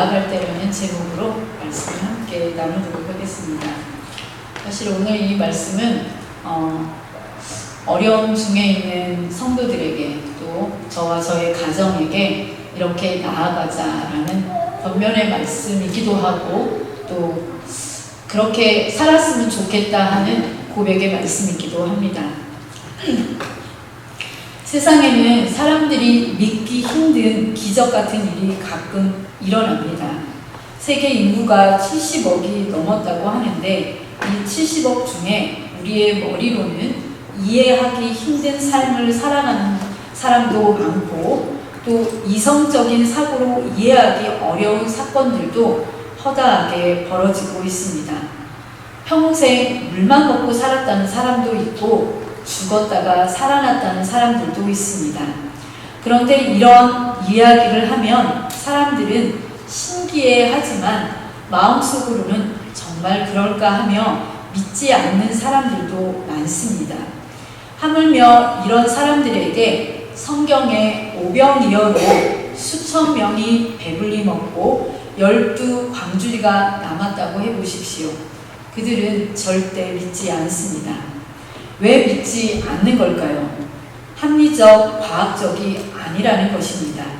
나아갈 때라는 제목으로 말씀을 함께 나누도록 하겠습니다. 사실 오늘 이 말씀은 어, 어려움 중에 있는 성도들에게 또 저와 저의 가정에게 이렇게 나아가자라는 권면의 말씀이기도 하고 또 그렇게 살았으면 좋겠다 하는 고백의 말씀이기도 합니다. 세상에는 사람들이 믿기 힘든 기적 같은 일이 가끔 일어납니다. 세계 인구가 70억이 넘었다고 하는데 이 70억 중에 우리의 머리로는 이해하기 힘든 삶을 살아가는 사람도 많고 또 이성적인 사고로 이해하기 어려운 사건들도 허다하게 벌어지고 있습니다. 평생 물만 먹고 살았다는 사람도 있고 죽었다가 살아났다는 사람들도 있습니다. 그런데 이런 이야기를 하면 사람들은 신기해 하지만 마음속으로는 정말 그럴까 하며 믿지 않는 사람들도 많습니다. 하물며 이런 사람들에게 성경에 오병이어로 수천 명이 배불리 먹고 열두 광주리가 남았다고 해보십시오. 그들은 절대 믿지 않습니다. 왜 믿지 않는 걸까요? 합리적, 과학적이 아니라는 것입니다.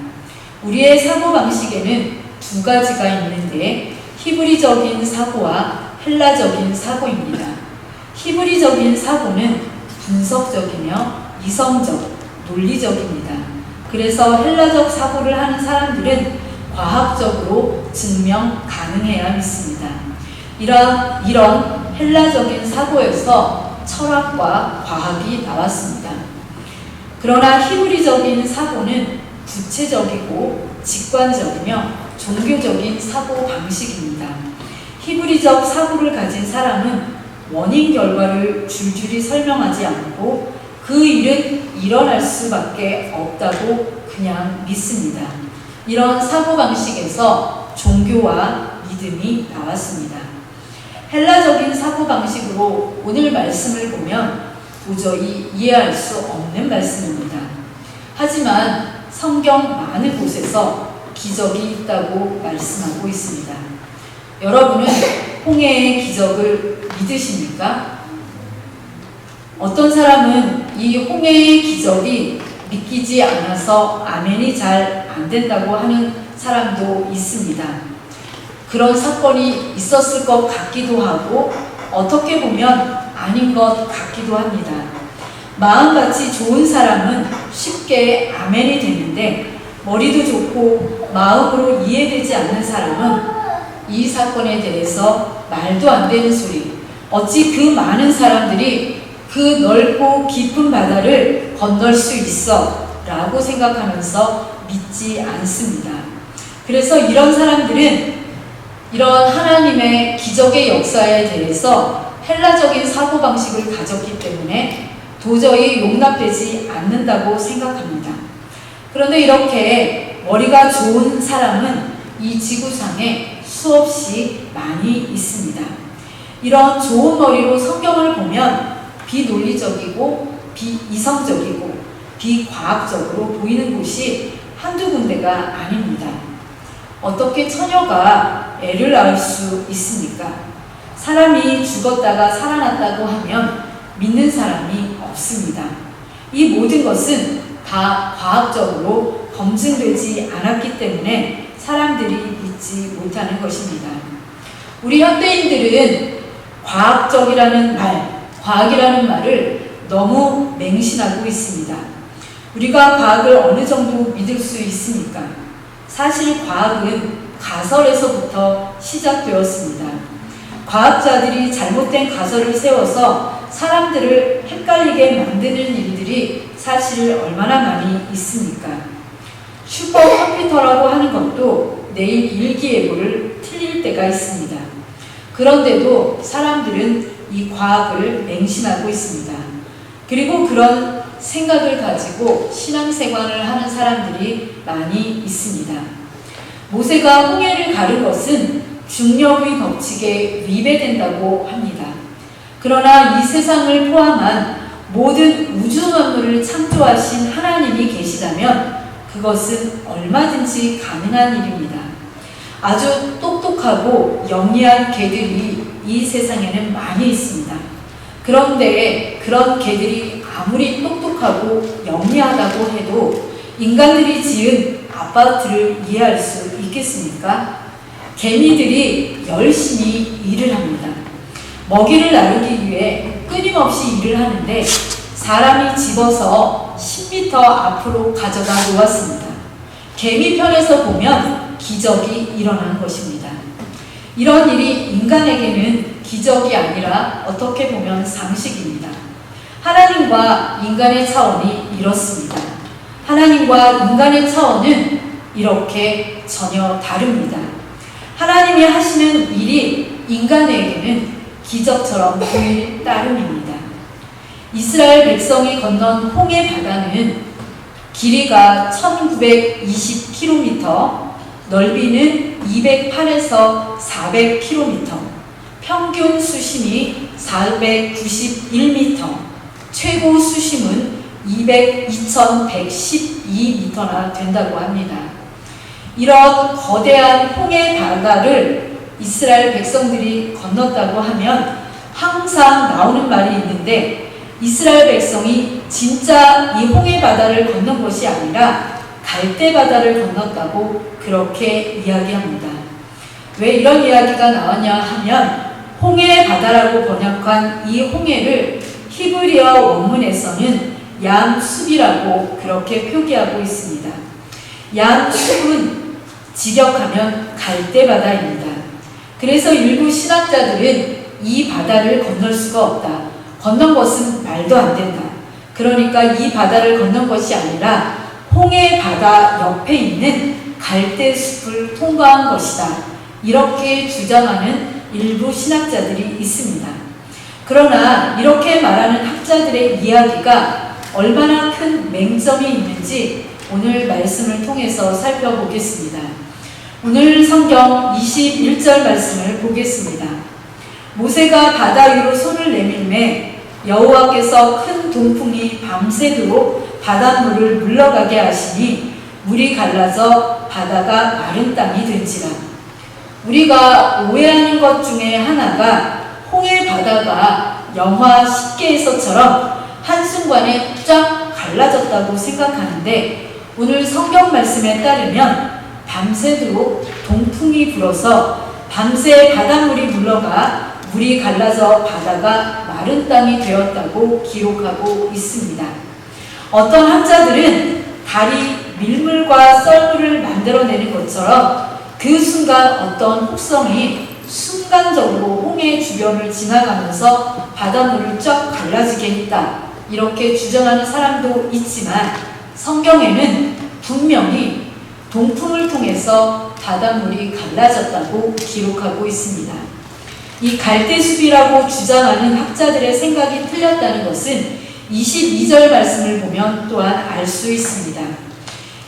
우리의 사고방식에는 두 가지가 있는데 히브리적인 사고와 헬라적인 사고입니다. 히브리적인 사고는 분석적이며 이성적, 논리적입니다. 그래서 헬라적 사고를 하는 사람들은 과학적으로 증명 가능해야 믿습니다. 이런, 이런 헬라적인 사고에서 철학과 과학이 나왔습니다. 그러나 히브리적인 사고는 구체적이고 직관적이며 종교적인 사고 방식입니다. 히브리적 사고를 가진 사람은 원인 결과를 줄줄이 설명하지 않고 그 일은 일어날 수밖에 없다고 그냥 믿습니다. 이런 사고 방식에서 종교와 믿음이 나왔습니다. 헬라적인 사고 방식으로 오늘 말씀을 보면 도저히 이해할 수 없는 말씀입니다. 하지만 성경 많은 곳에서 기적이 있다고 말씀하고 있습니다. 여러분은 홍해의 기적을 믿으십니까? 어떤 사람은 이 홍해의 기적이 믿기지 않아서 아멘이 잘 안 된다고 하는 사람도 있습니다. 그런 사건이 있었을 것 같기도 하고 어떻게 보면 아닌 것 같기도 합니다. 마음같이 좋은 사람은 쉽게 아멘이 되는데 머리도 좋고 마음으로 이해되지 않는 사람은 이 사건에 대해서 말도 안 되는 소리. 어찌 그 많은 사람들이 그 넓고 깊은 바다를 건널 수 있어 라고 생각하면서 믿지 않습니다. 그래서 이런 사람들은 이런 하나님의 기적의 역사에 대해서 헬라적인 사고방식을 가졌기 때문에 도저히 용납되지 않는다고 생각합니다. 그런데 이렇게 머리가 좋은 사람은 이 지구상에 수없이 많이 있습니다. 이런 좋은 머리로 성경을 보면 비논리적이고 비이성적이고 비과학적으로 보이는 곳이 한두 군데가 아닙니다. 어떻게 처녀가 애를 낳을 수 있습니까? 사람이 죽었다가 살아났다고 하면 믿는 사람이 없습니다. 이 모든 것은 다 과학적으로 검증되지 않았기 때문에 사람들이 믿지 못하는 것입니다. 우리 현대인들은 과학적이라는 말, 과학이라는 말을 너무 맹신하고 있습니다. 우리가 과학을 어느 정도 믿을 수 있습니까? 사실 과학은 가설에서부터 시작되었습니다. 과학자들이 잘못된 가설을 세워서 사람들을 헷갈리게 만드는 일들이 사실 얼마나 많이 있습니까? 슈퍼컴퓨터라고 하는 것도 내일 일기예보를 틀릴 때가 있습니다. 그런데도 사람들은 이 과학을 맹신하고 있습니다. 그리고 그런 생각을 가지고 신앙생활을 하는 사람들이 많이 있습니다. 모세가 홍해를 가른 것은 중력의 법칙에 위배된다고 합니다. 그러나 이 세상을 포함한 모든 우주 만물을 창조하신 하나님이 계시다면 그것은 얼마든지 가능한 일입니다. 아주 똑똑하고 영리한 개들이 이 세상에는 많이 있습니다. 그런데 그런 개들이 아무리 똑똑하고 영리하다고 해도 인간들이 지은 아파트를 이해할 수 있겠습니까? 개미들이 열심히 일을 합니다. 먹이를 나르기 위해 끊임없이 일을 하는데 사람이 집어서 10m 앞으로 가져다 놓았습니다. 개미 편에서 보면 기적이 일어난 것입니다. 이런 일이 인간에게는 기적이 아니라 어떻게 보면 상식입니다. 하나님과 인간의 차원이 이렇습니다. 하나님과 인간의 차원은 이렇게 전혀 다릅니다. 하나님이 하시는 일이 인간에게는 기적처럼 보일 따름입니다. 이스라엘 백성이 건넌 홍해 바다는 길이가 1920km, 넓이는 208에서 400km, 평균 수심이 491m, 최고 수심은 200, 2112m나 된다고 합니다. 이런 거대한 홍해 바다를 이스라엘 백성들이 건넜다고 하면 항상 나오는 말이 있는데 이스라엘 백성이 진짜 이 홍해 바다를 건넌 것이 아니라 갈대 바다를 건넜다고 그렇게 이야기합니다. 왜 이런 이야기가 나왔냐 하면 홍해 바다라고 번역한 이 홍해를 히브리어 원문에서는 양 숲이라고 그렇게 표기하고 있습니다. 양 숲은 직역하면 갈대바다입니다. 그래서 일부 신학자들은 이 바다를 건널 수가 없다. 건넌 것은 말도 안 된다. 그러니까 이 바다를 건넌 것이 아니라 홍해 바다 옆에 있는 갈대 숲을 통과한 것이다. 이렇게 주장하는 일부 신학자들이 있습니다. 그러나 이렇게 말하는 학자들의 이야기가 얼마나 큰 맹점이 있는지 오늘 말씀을 통해서 살펴보겠습니다. 오늘 성경 21절 말씀을 보겠습니다. 모세가 바다 위로 손을 내밀매 여호와께서 큰 동풍이 밤새도록 바닷물을 물러가게 하시니 물이 갈라져 바다가 마른 땅이 된지라. 우리가 오해하는 것 중에 하나가 홍해 바다가 영화 10개에서처럼 한순간에 쫙 갈라졌다고 생각하는데 오늘 성경 말씀에 따르면 밤새도록 동풍이 불어서 밤새 바닷물이 물러가 물이 갈라져 바다가 마른 땅이 되었다고 기록하고 있습니다. 어떤 학자들은 달이 밀물과 썰물을 만들어내는 것처럼 그 순간 어떤 혹성이 순간적으로 홍해 주변을 지나가면서 바닷물을 쫙 갈라지게 했다. 이렇게 주장하는 사람도 있지만 성경에는 분명히 동풍을 통해서 바닷물이 갈라졌다고 기록하고 있습니다. 이 갈대숲이라고 주장하는 학자들의 생각이 틀렸다는 것은 22절 말씀을 보면 또한 알 수 있습니다.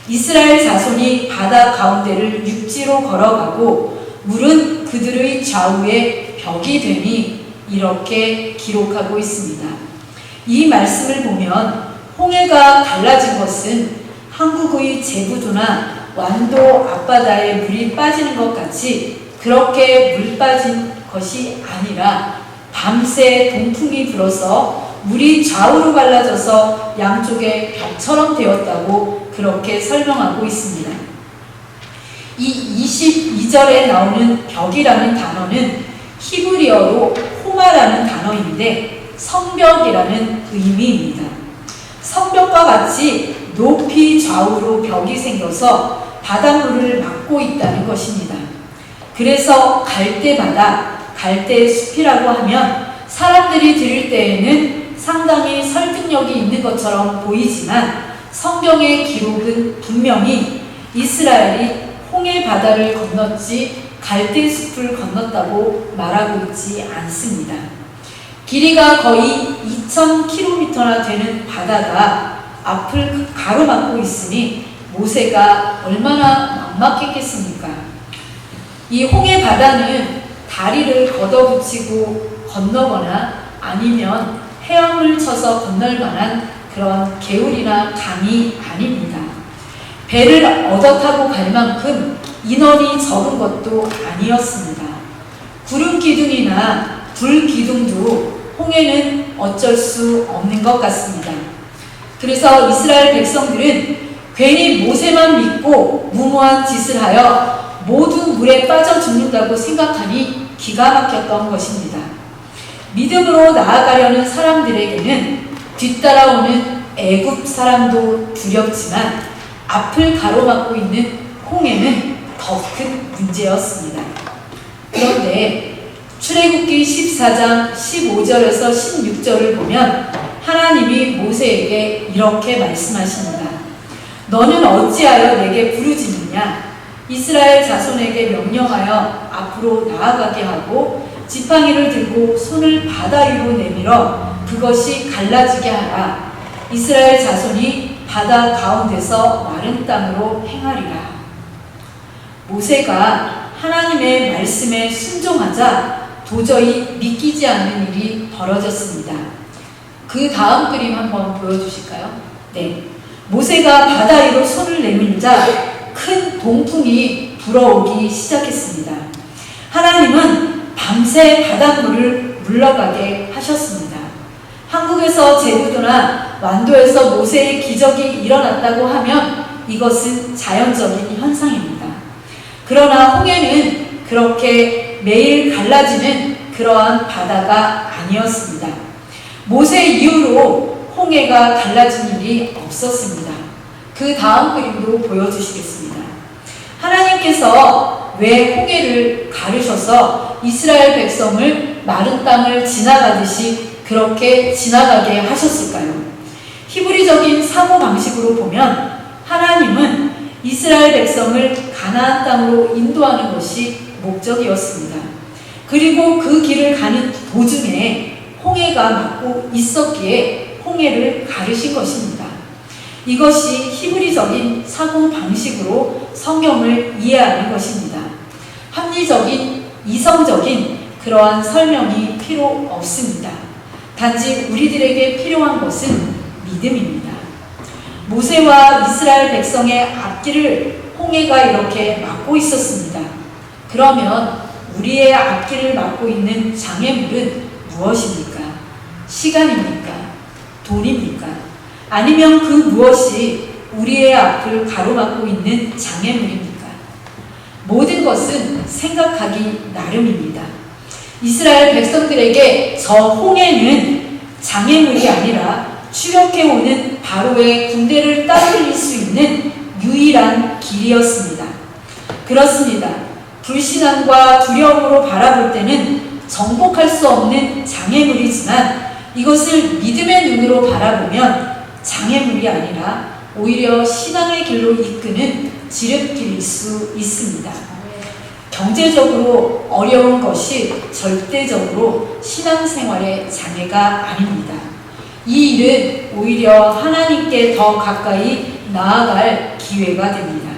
이스라엘 자손이 바다 가운데를 육지로 걸어가고 물은 그들의 좌우에 벽이 되니 이렇게 기록하고 있습니다. 이 말씀을 보면 홍해가 달라진 것은 한국의 제부도나 완도 앞바다에 물이 빠지는 것 같이 그렇게 물 빠진 것이 아니라 밤새 동풍이 불어서 물이 좌우로 갈라져서 양쪽에 벽처럼 되었다고 그렇게 설명하고 있습니다. 이 22절에 나오는 벽이라는 단어는 히브리어로 호마라는 단어인데 성벽이라는 의미입니다. 성벽과 같이 높이 좌우로 벽이 생겨서 바닷물을 막고 있다는 것입니다. 그래서 갈대바다, 갈대 숲이라고 하면 사람들이 들을 때에는 상당히 설득력이 있는 것처럼 보이지만 성경의 기록은 분명히 이스라엘이 홍해 바다를 건넜지 갈대 숲을 건넜다고 말하고 있지 않습니다. 길이가 거의 2,000km나 되는 바다가 앞을 가로막고 있으니 모세가 얼마나 막막했겠습니까? 이 홍해 바다는 다리를 걷어붙이고 건너거나 아니면 헤엄을 쳐서 건널 만한 그런 개울이나 강이 아닙니다. 배를 얻어 타고 갈 만큼 인원이 적은 것도 아니었습니다. 구름 기둥이나 불 기둥도 홍해는 어쩔 수 없는 것 같습니다. 그래서 이스라엘 백성들은 괜히 모세만 믿고 무모한 짓을 하여 모두 물에 빠져 죽는다고 생각하니 기가 막혔던 것입니다. 믿음으로 나아가려는 사람들에게는 뒤따라오는 애굽 사람도 두렵지만 앞을 가로막고 있는 홍해는 더 큰 문제였습니다. 그런데 출애굽기 14장 15절에서 16절을 보면 하나님이 모세에게 이렇게 말씀하십니다. 너는 어찌하여 내게 부르짖느냐? 이스라엘 자손에게 명령하여 앞으로 나아가게 하고 지팡이를 들고 손을 바다 위로 내밀어 그것이 갈라지게 하라. 이스라엘 자손이 바다 가운데서 마른 땅으로 행하리라. 모세가 하나님의 말씀에 순종하자 도저히 믿기지 않는 일이 벌어졌습니다. 그 다음 그림 한번 보여주실까요? 네. 모세가 바다 위로 손을 내밀자 큰 동풍이 불어오기 시작했습니다. 하나님은 밤새 바닷물을 물러가게 하셨습니다. 한국에서 제주도나 완도에서 모세의 기적이 일어났다고 하면 이것은 자연적인 현상입니다. 그러나 홍해는 그렇게 매일 갈라지는 그러한 바다가 아니었습니다. 모세 이후로 홍해가 갈라진 일이 없었습니다. 그 다음 그림도 보여주시겠습니다. 하나님께서 왜 홍해를 가르셔서 이스라엘 백성을 마른 땅을 지나가듯이 그렇게 지나가게 하셨을까요? 히브리적인 사고 방식으로 보면 하나님은 이스라엘 백성을 가나안 땅으로 인도하는 것이 목적이었습니다. 그리고 그 길을 가는 도중에 홍해가 막고 있었기에 홍해를 가르신 것입니다. 이것이 히브리적인 사고 방식으로 성경을 이해하는 것입니다. 합리적인, 이성적인 그러한 설명이 필요 없습니다. 단지 우리들에게 필요한 것은 믿음입니다. 모세와 이스라엘 백성의 앞길을 홍해가 이렇게 막고 있었습니다. 그러면 우리의 앞길을 막고 있는 장애물은 무엇입니까? 시간입니까? 돈입니까? 아니면 그 무엇이 우리의 앞을 가로막고 있는 장애물입니까? 모든 것은 생각하기 나름입니다. 이스라엘 백성들에게 저 홍해는 장애물이 아니라 추격해오는 바로의 군대를 따돌릴 수 있는 유일한 길이었습니다. 그렇습니다. 불신앙과 두려움으로 바라볼 때는 정복할 수 없는 장애물이지만 이것을 믿음의 눈으로 바라보면 장애물이 아니라 오히려 신앙의 길로 이끄는 지름길일 수 있습니다. 경제적으로 어려운 것이 절대적으로 신앙생활의 장애가 아닙니다. 이 일은 오히려 하나님께 더 가까이 나아갈 기회가 됩니다.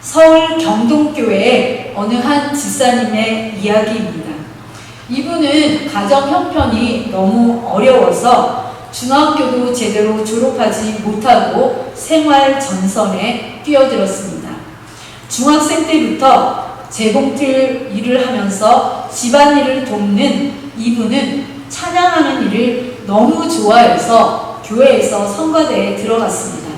서울 경동교회의 어느 한 집사님의 이야기입니다. 이분은 가정 형편이 너무 어려워서 중학교도 제대로 졸업하지 못하고 생활 전선에 뛰어들었습니다. 중학생 때부터 재봉틀 일을 하면서 집안일을 돕는 이분은 찬양하는 일을 너무 좋아해서 교회에서 성가대에 들어갔습니다.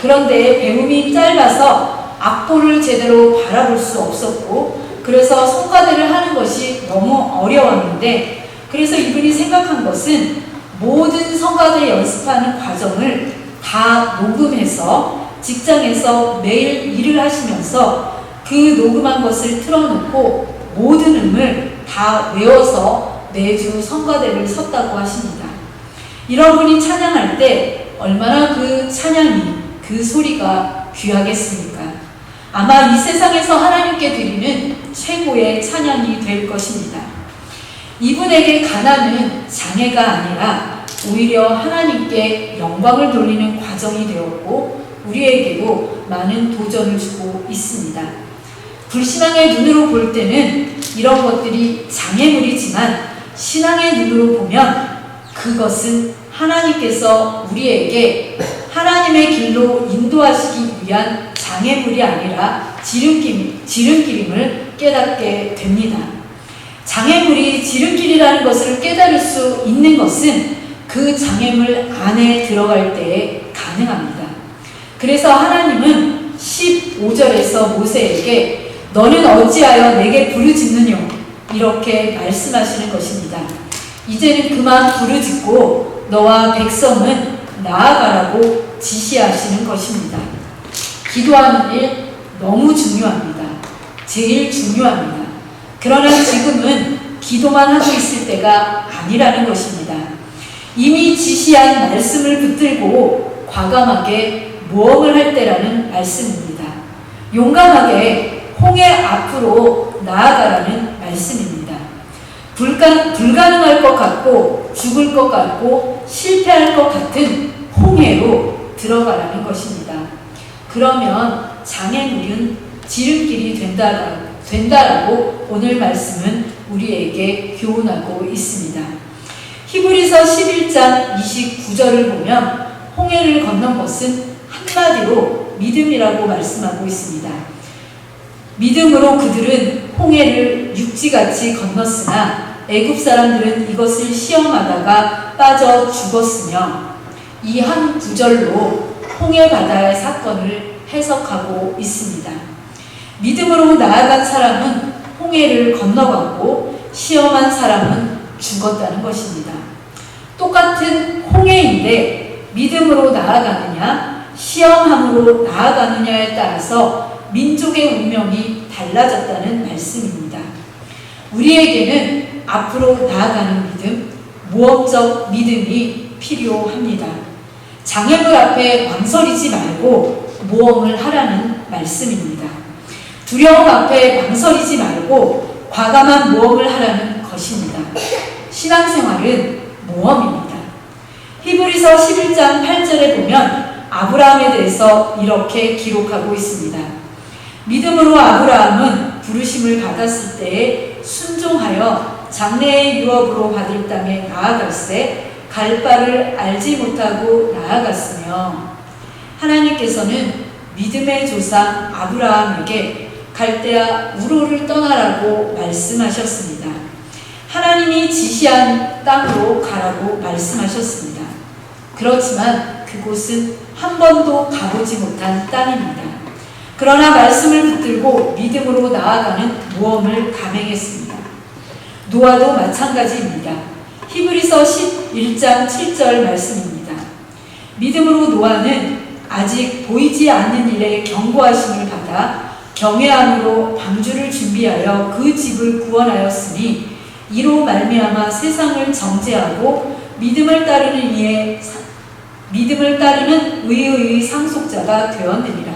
그런데 배움이 짧아서 악보를 제대로 바라볼 수 없었고 그래서 성가대를 하는 것이 너무 어려웠는데 그래서 이분이 생각한 것은 모든 성가대 연습하는 과정을 다 녹음해서 직장에서 매일 일을 하시면서 그 녹음한 것을 틀어놓고 모든 음을 다 외워서 매주 성가대를 섰다고 하십니다. 여러분이 찬양할 때 얼마나 그 찬양이 그 소리가 귀하겠습니까? 아마 이 세상에서 하나님께 드리는 최고의 찬양이 될 것입니다. 이분에게 가난은 장애가 아니라 오히려 하나님께 영광을 돌리는 과정이 되었고 우리에게도 많은 도전을 주고 있습니다. 불신앙의 눈으로 볼 때는 이런 것들이 장애물이지만 신앙의 눈으로 보면 그것은 하나님께서 우리에게 하나님의 길로 인도하시기 위한 장애물이 아니라 지름길, 지름길임을 깨닫게 됩니다. 장애물이 지름길이라는 것을 깨달을 수 있는 것은 그 장애물 안에 들어갈 때에 가능합니다. 그래서 하나님은 15절에서 모세에게 너는 어찌하여 내게 부르짖느냐 이렇게 말씀하시는 것입니다. 이제는 그만 부르짖고 너와 백성은 나아가라고 지시하시는 것입니다. 기도하는 일 너무 중요합니다. 제일 중요합니다. 그러나 지금은 기도만 하고 있을 때가 아니라는 것입니다. 이미 지시한 말씀을 붙들고 과감하게 모험을 할 때라는 말씀입니다. 용감하게 홍해 앞으로 나아가라는 말씀입니다. 불가, 불가능할 것 같고 죽을 것 같고 실패할 것 같은 홍해로 들어가라는 것입니다. 그러면 장애물은 지름길이 된다, 된다라고 오늘 말씀은 우리에게 교훈하고 있습니다. 히브리서 11장 29절을 보면 홍해를 건넌 것은 한마디로 믿음이라고 말씀하고 있습니다. 믿음으로 그들은 홍해를 육지같이 건넜으나 애굽 사람들은 이것을 시험하다가 빠져 죽었으며 이 한 구절로 홍해 바다의 사건을 해석하고 있습니다. 믿음으로 나아간 사람은 홍해를 건너갔고 시험한 사람은 죽었다는 것입니다. 똑같은 홍해인데 믿음으로 나아가느냐 시험함으로 나아가느냐에 따라서 민족의 운명이 달라졌다는 말씀입니다. 우리에게는 앞으로 나아가는 믿음, 모험적 믿음이 필요합니다. 장애물 앞에 망설이지 말고 모험을 하라는 말씀입니다. 두려움 앞에 망설이지 말고 과감한 모험을 하라는 것입니다. 신앙생활은 모험입니다. 히브리서 11장 8절에 보면 아브라함에 대해서 이렇게 기록하고 있습니다. 믿음으로 아브라함은 부르심을 받았을 때에 순종하여 장래의 유업으로 받을 땅에 나아갈새 갈 바를 알지 못하고 나아갔으며 하나님께서는 믿음의 조상 아브라함에게 갈대아 우로를 떠나라고 말씀하셨습니다. 하나님이 지시한 땅으로 가라고 말씀하셨습니다. 그렇지만 그곳은 한 번도 가보지 못한 땅입니다. 그러나 말씀을 붙들고 믿음으로 나아가는 모험을 감행했습니다. 노아도 마찬가지입니다. 히브리서 11장 7절 말씀입니다. 믿음으로 노아는 아직 보이지 않는 일에 경고하심을 받아 경외함으로 방주를 준비하여 그 집을 구원하였으니 이로 말미암아 세상을 정죄하고 믿음을 따르는 이의 믿음을 따르는 의의 상속자가 되었느니라.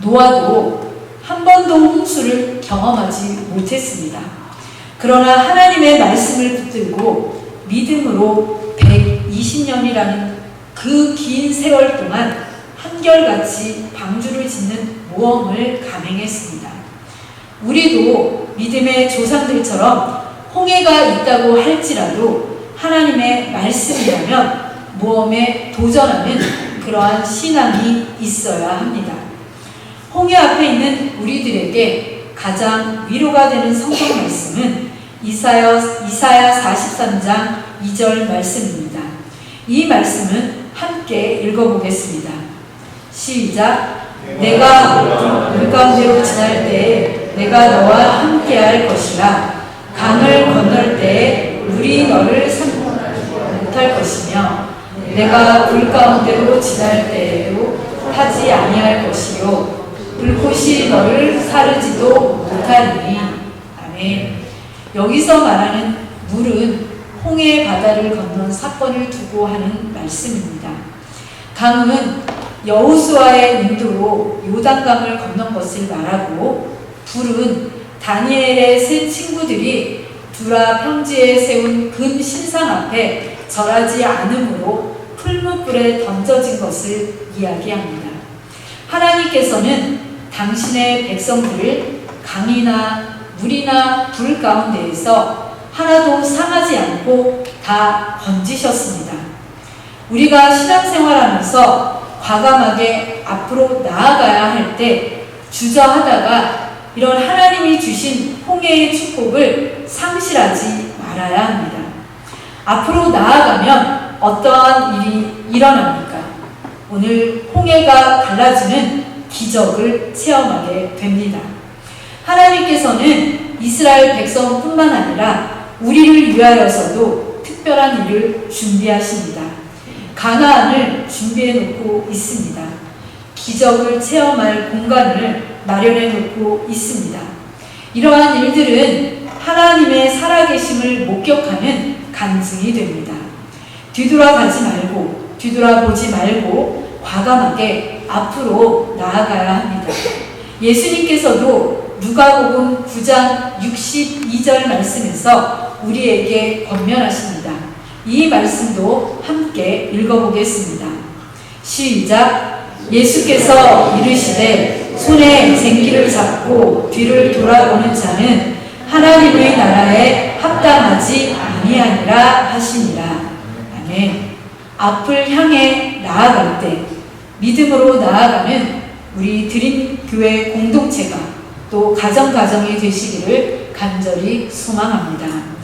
노아도 한 번도 홍수를 경험하지 못했습니다. 그러나 하나님의 말씀을 붙들고 믿음으로 120년이라는 그 긴 세월 동안 한결같이 방주를 짓는 모험을 감행했습니다. 우리도 믿음의 조상들처럼 홍해가 있다고 할지라도 하나님의 말씀이라면 모험에 도전하는 그러한 신앙이 있어야 합니다. 홍해 앞에 있는 우리들에게 가장 위로가 되는 성경 말씀은 이사야, 이사야 43장 2절 말씀입니다. 이 말씀은 함께 읽어보겠습니다. 시작. 내가 물 가운데로 지날 때에 내가 너와 함께할 것이라 강을 건널 때에 물이 너를 못할 것이며 내가 불 가운데로 지날 때에도 타지 아니할 것이요 불꽃이 너를 사르지도 못하리니 아멘. 여기서 말하는 물은 홍해 바다를 건넌 사건을 두고 하는 말씀입니다. 강은 여호수아의 인도로 요단강을 건넌 것을 말하고 불은 다니엘의 세 친구들이 두라 평지에 세운 금 신상 앞에 절하지 않으므로 풀무불에 던져진 것을 이야기합니다. 하나님께서는 당신의 백성들을 강이나 물이나 불 가운데에서 하나도 상하지 않고 다 건지셨습니다. 우리가 신앙생활하면서 과감하게 앞으로 나아가야 할 때 주저하다가 이런 하나님이 주신 홍해의 축복을 상실하지 말아야 합니다. 앞으로 나아가면 어떠한 일이 일어납니까? 오늘 홍해가 갈라지는 기적을 체험하게 됩니다. 하나님께서는 이스라엘 백성뿐만 아니라 우리를 위하여서도 특별한 일을 준비하십니다. 가나안을 준비해 놓고 있습니다. 기적을 체험할 공간을 마련해 놓고 있습니다. 이러한 일들은 하나님의 살아계심을 목격하는 간증이 됩니다. 뒤돌아가지 말고, 뒤돌아보지 말고, 과감하게 앞으로 나아가야 합니다. 예수님께서도 누가복음 9장 62절 말씀에서 우리에게 권면하십니다. 이 말씀도 함께 읽어보겠습니다. 시작. 예수께서 이르시되 손에 쟁기를 잡고 뒤를 돌아보는 자는 하나님의 나라에 합당하지 아니하니라 하시니라. 아멘. 앞을 향해 나아갈 때 믿음으로 나아가는 우리 드림교회 공동체가 또 가정 가정이 되시기를 간절히 소망합니다.